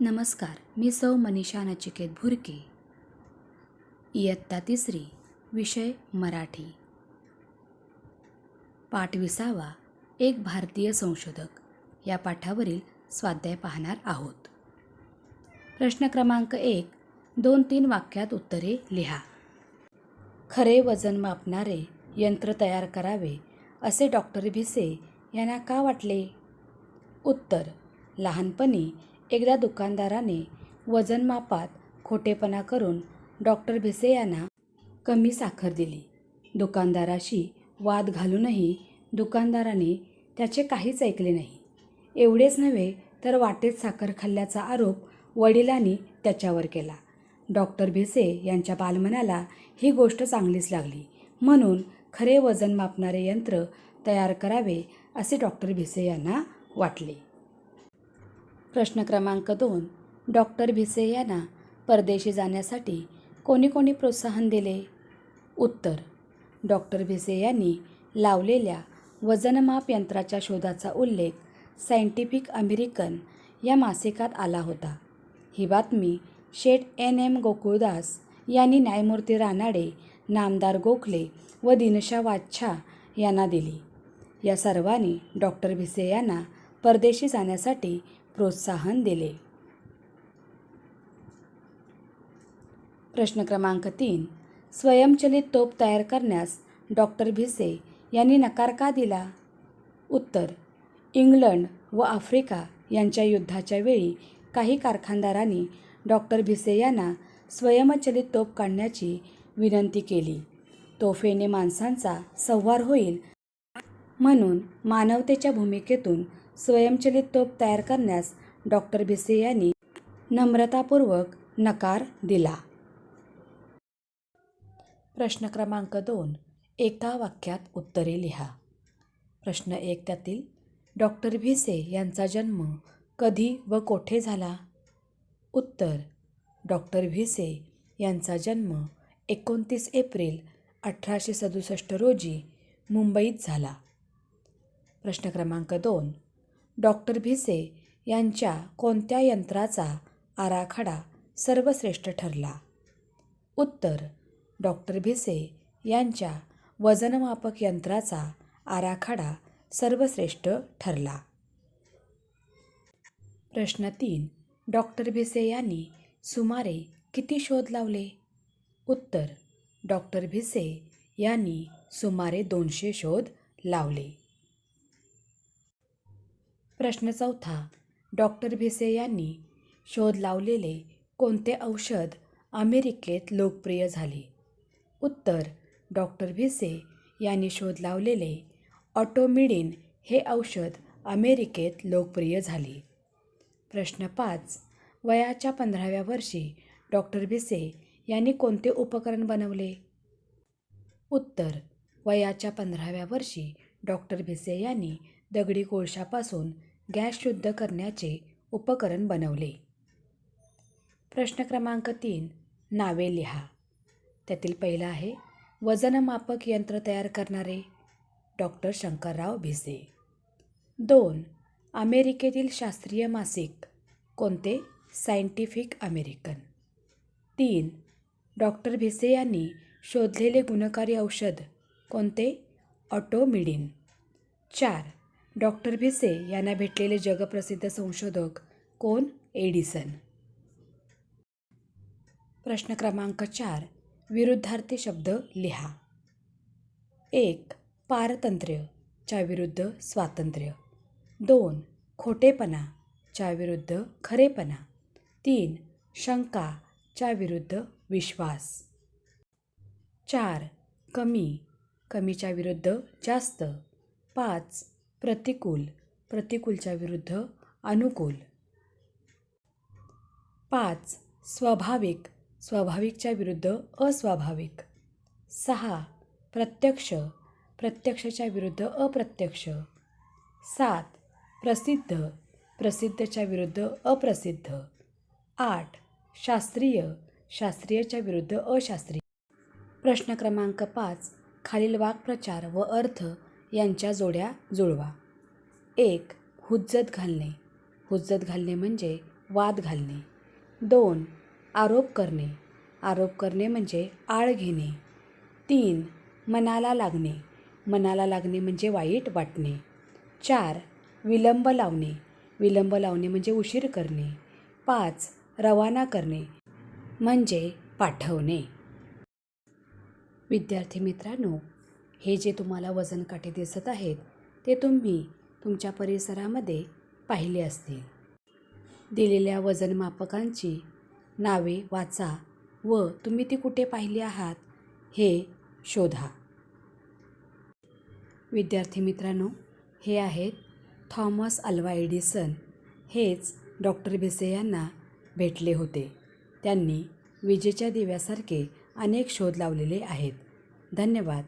नमस्कार मी सौ मनीषा नचिकेत भुरके. इयत्ता तिसरी विषय मराठी. पाठविसावा एक भारतीय संशोधक. या पाठावरील स्वाध्याय पाहणार आहोत. प्रश्न क्रमांक एक दोन तीन वाक्यात उत्तरे लिहा. खरे वजन मापणारे यंत्र तयार करावे असे डॉक्टर भिसे यांना का वाटले? उत्तर लहानपणी एकदा दुकानदाराने वजनमापात खोटेपणा करून डॉक्टर भिसे यांना कमी साखर दिली. दुकानदाराशी वाद घालूनही दुकानदाराने त्याचे काहीच ऐकले नाही. एवढेच नव्हे तर वाटेत साखर खाल्ल्याचा आरोप वडिलांनी त्याच्यावर केला. डॉक्टर भिसे यांच्या बालमनाला ही गोष्ट चांगलीच लागली. म्हणून खरे वजन मापणारे यंत्र तयार करावे असे डॉक्टर भिसे यांना वाटले. प्रश्न क्रमांक दोन. डॉक्टर भिसे यांना परदेशी जाण्यासाठी कोणी कोणी प्रोत्साहन दिले? उत्तर. डॉक्टर भिसे यांनी लावलेल्या वजनमाप यंत्राच्या शोधाचा उल्लेख सायंटिफिक अमेरिकन या मासिकात आला होता. ही बातमी शेठ एन एम गोकुळदास यांनी न्यायमूर्ती रानाडे नामदार गोखले व दिनशा वाच्छा यांना दिली. या सर्वांनी डॉक्टर भिसे यांना परदेशी जाण्यासाठी प्रोत्साहन दिले. प्रश्न क्रमांक तीन. स्वयंचलित तोप तयार करण्यास डॉक्टर भिसे यांनी नकार का दिला? उत्तर. इंग्लंड व आफ्रिका यांच्या युद्धाच्या वेळी काही कारखानदारांनी डॉक्टर भिसे यांना स्वयंचलित तोप काढण्याची विनंती केली. तोफेने माणसांचा संवार होईल म्हणून मानवतेच्या भूमिकेतून स्वयंचलित तोप तयार करण्यास डॉक्टर भिसे यांनी नम्रतापूर्वक नकार दिला. प्रश्न क्रमांक दोन एका वाक्यात उत्तरे लिहा. प्रश्न एक त्यातील डॉक्टर भिसे यांचा जन्म कधी व कोठे झाला? उत्तर डॉक्टर भिसे यांचा जन्म एकोणतीस एप्रिल अठराशे सदुसष्ट रोजी मुंबईत झाला. प्रश्न क्रमांक दोन डॉक्टर भिसे यांच्या कोणत्या यंत्राचा आराखडा सर्वश्रेष्ठ ठरला? उत्तर डॉक्टर भिसे यांच्या वजनमापक यंत्राचा आराखडा सर्वश्रेष्ठ ठरला. प्रश्न तीन डॉक्टर भिसे यांनी सुमारे किती शोध लावले? उत्तर डॉक्टर भिसे यांनी सुमारे दोनशे शोध लावले. प्रश्न चौथा. डॉक्टर भिसे यांनी शोध लावलेले कोणते औषध अमेरिकेत लोकप्रिय झाले? उत्तर डॉक्टर भिसे यांनी शोध लावलेले ऑटोमिडिन हे औषध अमेरिकेत लोकप्रिय झाले. प्रश्न पाच. वयाच्या पंधराव्या वर्षी डॉक्टर भिसे यांनी कोणते उपकरण बनवले? उत्तर. वयाच्या पंधराव्या वर्षी डॉक्टर भिसे यांनी दगडी कोळशापासून गॅस शुद्ध करण्याचे उपकरण बनवले. प्रश्न क्रमांक तीन नावे लिहा. त्यातील पहिला आहे वजनमापक यंत्र तयार करणारे डॉक्टर शंकरराव भिसे. दोन अमेरिकेतील शास्त्रीय मासिक कोणते? Scientific American. तीन डॉक्टर भिसे यांनी शोधलेले गुणकारी औषध कोणते? ऑटोमिडिन. चार डॉक्टर भिसे यांना भेटलेले जगप्रसिद्ध संशोधक कोण? एडिसन. प्रश्न क्रमांक चार. विरुद्धार्थी शब्द लिहा. एक. पारतंत्र्य च्या विरुद्ध स्वातंत्र्य. दोन. खोटेपणा च्या विरुद्ध खरेपणा. तीन. शंका च्या विरुद्ध विश्वास. चार. कमी कमीच्या विरुद्ध जास्त. पाच. प्रतिकूल प्रतिकूलच्या विरुद्ध अनुकूल. पाच स्वाभाविक स्वाभाविकच्या विरुद्ध अस्वाभाविक. सहा प्रत्यक्ष प्रत्यक्षच्या विरुद्ध अप्रत्यक्ष. सात प्रसिद्ध प्रसिद्धच्या विरुद्ध अप्रसिद्ध. आठ शास्त्रीय शास्त्रीयच्या विरुद्ध अशास्त्रीय. प्रश्न क्रमांक पाच खालील वाक्प्रचार व अर्थ यांच्या जोड्या जुळवा. एक हुज्जत घालणे. हुज्जत घालणे म्हणजे वाद घालणे. दोन आरोप करणे. आरोप करणे म्हणजे आळ घेणे. तीन मनाला लागणे. मनाला लागणे म्हणजे वाईट वाटणे. चार विलंब लावणे. विलंब लावणे म्हणजे उशीर करणे. पाच रवाना करणे. म्हणजे पाठवणे. विद्यार्थी मित्रांनो हे जे तुम्हाला वजनकाठी दिसत आहेत ते तुम्ही तुमच्या परिसरामध्ये पाहिले असतील. दिलेल्या वजनमापकांची नावे वाचा व तुम्ही ती कुठे पाहिली आहात हे शोधा. विद्यार्थी मित्रांनो हे आहेत थॉमस अल्वा एडिसन. हेच डॉक्टर भिसे यांना भेटले होते. त्यांनी विजेच्या दिव्यासारखे अनेक शोध लावलेले आहेत. धन्यवाद.